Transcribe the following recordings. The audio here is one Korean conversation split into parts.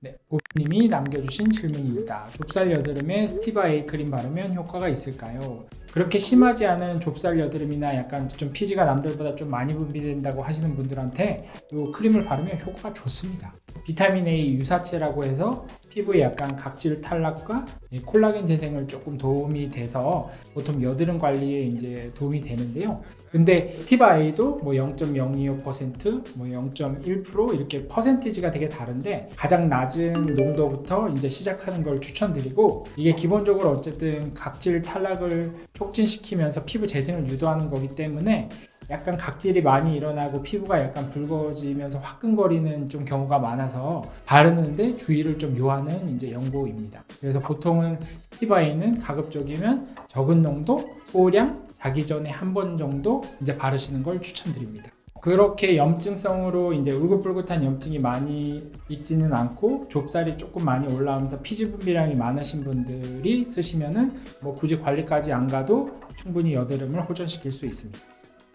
네, 보님이 남겨주신 질문입니다. 좁쌀 여드름에 스티바 A 크림 바르면 효과가 있을까요? 그렇게 심하지 않은 좁쌀 여드름이나 약간 좀 피지가 남들보다 좀 많이 분비된다고 하시는 분들한테 이 크림을 바르면 효과가 좋습니다. 비타민 A 유사체라고 해서 피부에 약간 각질 탈락과 이 콜라겐 재생을 조금 도움이 돼서 보통 여드름 관리에 이제 도움이 되는데요. 근데 스티바 A도 뭐 0.025%, 뭐 0.1% 이렇게 퍼센티지가 되게 다른데 가장 낮은 농도부터 이제 시작하는 걸 추천드리고 이게 기본적으로 어쨌든 각질 탈락을 촉진시키면서 피부 재생을 유도하는 거기 때문에 약간 각질이 많이 일어나고 피부가 약간 붉어지면서 화끈거리는 좀 경우가 많아서 바르는데 주의를 좀 요하는 이제 연고입니다. 그래서 보통은 스티바이는 가급적이면 적은 농도, 소량, 자기 전에 한 번 정도 이제 바르시는 걸 추천드립니다. 그렇게 염증성으로 이제 울긋불긋한 염증이 많이 있지는 않고 좁쌀이 조금 많이 올라오면서 피지 분비량이 많으신 분들이 쓰시면은 뭐 굳이 관리까지 안 가도 충분히 여드름을 호전시킬 수 있습니다.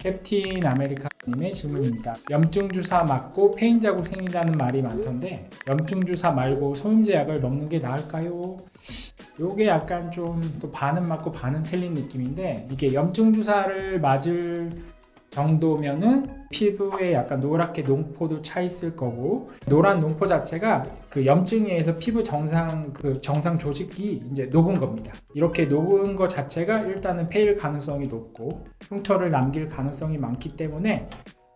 캡틴 아메리카님의 질문입니다. 염증 주사 맞고 페인 자국 생긴다는 말이 많던데 염증 주사 말고 소염제 약을 먹는 게 나을까요? 요게 약간 좀 또 반은 맞고 반은 틀린 느낌인데 이게 염증 주사를 맞을 정도면은 피부에 약간 노랗게 농포도 차 있을 거고 노란 농포 자체가 그 염증에 의해서 피부 정상 그 정상 조직이 이제 녹은 겁니다. 이렇게 녹은 것 자체가 일단은 페일 가능성이 높고 흉터를 남길 가능성이 많기 때문에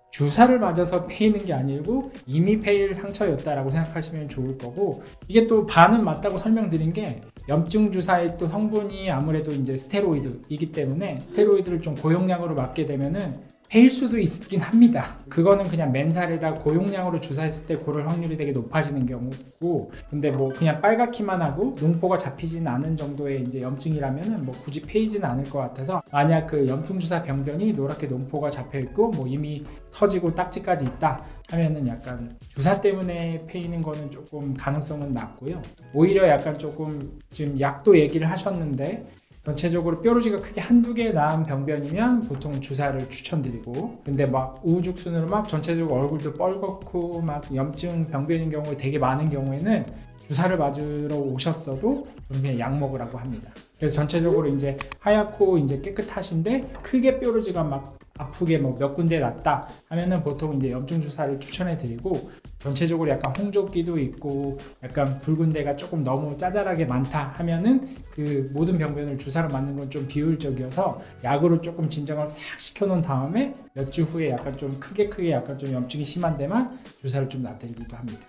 주사를 맞아서 페이는 게 아니고 이미 페일 상처였다라고 생각하시면 좋을 거고 이게 또 반은 맞다고 설명드린 게 염증 주사의 또 성분이 아무래도 이제 스테로이드이기 때문에 스테로이드를 좀 고용량으로 맞게 되면은 페일 수도 있긴 합니다. 그거는 그냥 맨살에다 고용량으로 주사했을 때 그럴 확률이 되게 높아지는 경우고, 근데 뭐 그냥 빨갛기만 하고 농포가 잡히진 않은 정도의 이제 염증이라면은 뭐 굳이 페이지는 않을 것 같아서 만약 그 염증 주사 병변이 노랗게 농포가 잡혀 있고 뭐 이미 터지고 딱지까지 있다 하면은 약간 주사 때문에 페이는 거는 조금 가능성은 낮고요. 오히려 약간 조금 지금 약도 얘기를 하셨는데 전체적으로 뾰루지가 크게 한두 개 나은 병변이면 보통 주사를 추천드리고 근데 막 우후죽순으로 막 전체적으로 얼굴도 뻘겋고 막 염증 병변인 경우에 되게 많은 경우에는 주사를 맞으러 오셨어도 그냥 약 먹으라고 합니다. 그래서 전체적으로 이제 하얗고 이제 깨끗하신데 크게 뾰루지가 막 아프게 뭐 몇 군데 났다 하면은 보통 이제 염증 주사를 추천해 드리고 전체적으로 약간 홍조기도 있고 약간 붉은 데가 조금 너무 짜잘하게 많다 하면은 그 모든 병변을 주사로 맞는 건 좀 비효율적이어서 약으로 조금 진정을 싹 시켜놓은 다음에 몇 주 후에 약간 좀 크게 크게 약간 좀 염증이 심한 데만 주사를 좀 놔드리기도 합니다.